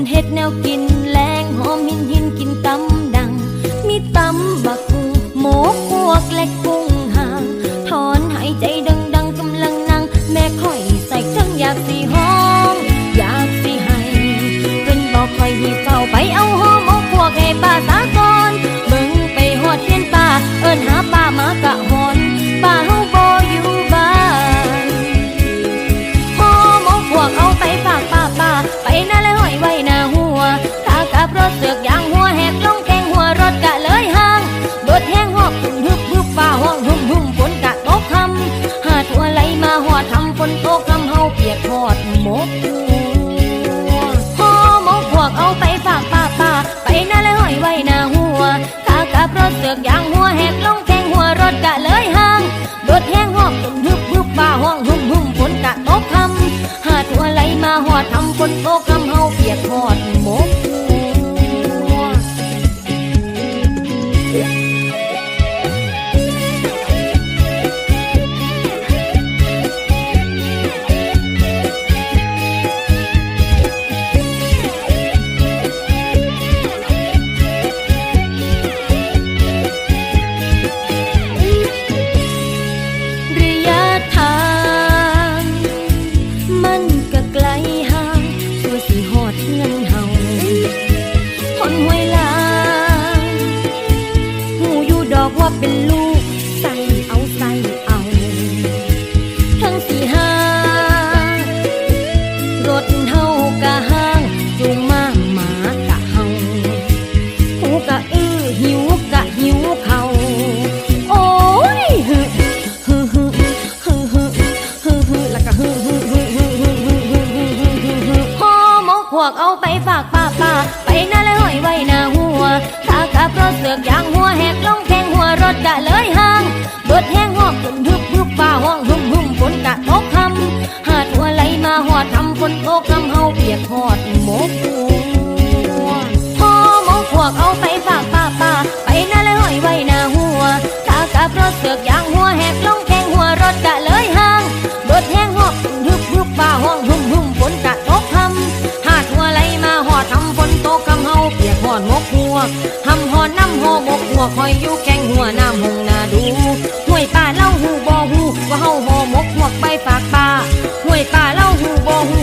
เป็นเฮ็ดแนวกินแรงหอมหินหินกินตำดัง มีตำบักกุ้งหมูพวกและกุ้งหางถอนหายใจดังๆกำลังนั่งแม่คอยใส่จังอยากสีห้องอยากสีให้เพิ่นบอกคอยหีเฝ้าไปเอาหอมเอาพวกให้ป้าตา อกยางหัวแหกลงแกงหัวรถกะเลยห่างโดดแห้งหอบจนนฮึบฮึบป่าห้องหุ่มหุ่มฝนกะตกคำหาตัวไหลมาหอดทำฝนตกคำ เป็นลูกใส่เอาใส่เอา ทั้งสี่ห้ารถเฮากะห้างจูงมาหมากะเฮาหูกะอื้อหิวกะหิวเขาโอ้ยฮึฮึฮึฮึฮึฮึฮึแล้วก็ฮึฮึฮึฮึฮึฮึฮึฮึฮึฮึพ่อมกพวกเอาไปฝากป้าป้าไปนั่นเลยหอยไว้น้า หัวถ้ากับรถเสือกยางหัวแหกลงแทงหัวรถกะเลยห่างเบิดแห้งหอกจนฮึบฮึบฟ้าห้องหุ่มหุ่มฝนกะตกคำหาตัวไหลมาหอดทำฝนตกคำเฮาเปียกหอดหมกหัวพ่อหมกพวกเอาไปฝากป้าป้าไปน่าเลยห้อยไว้หน้าหัวตากับรถเสือกยาง น้ำหอบกหัวคอยอยู่แข้งหัวน้ำหงนาดูห้วยป่าเล่าหูบ่หูว่าเฮาหอมกหัวไปฝากป่าห้วยป่าเล่าหูบ่หู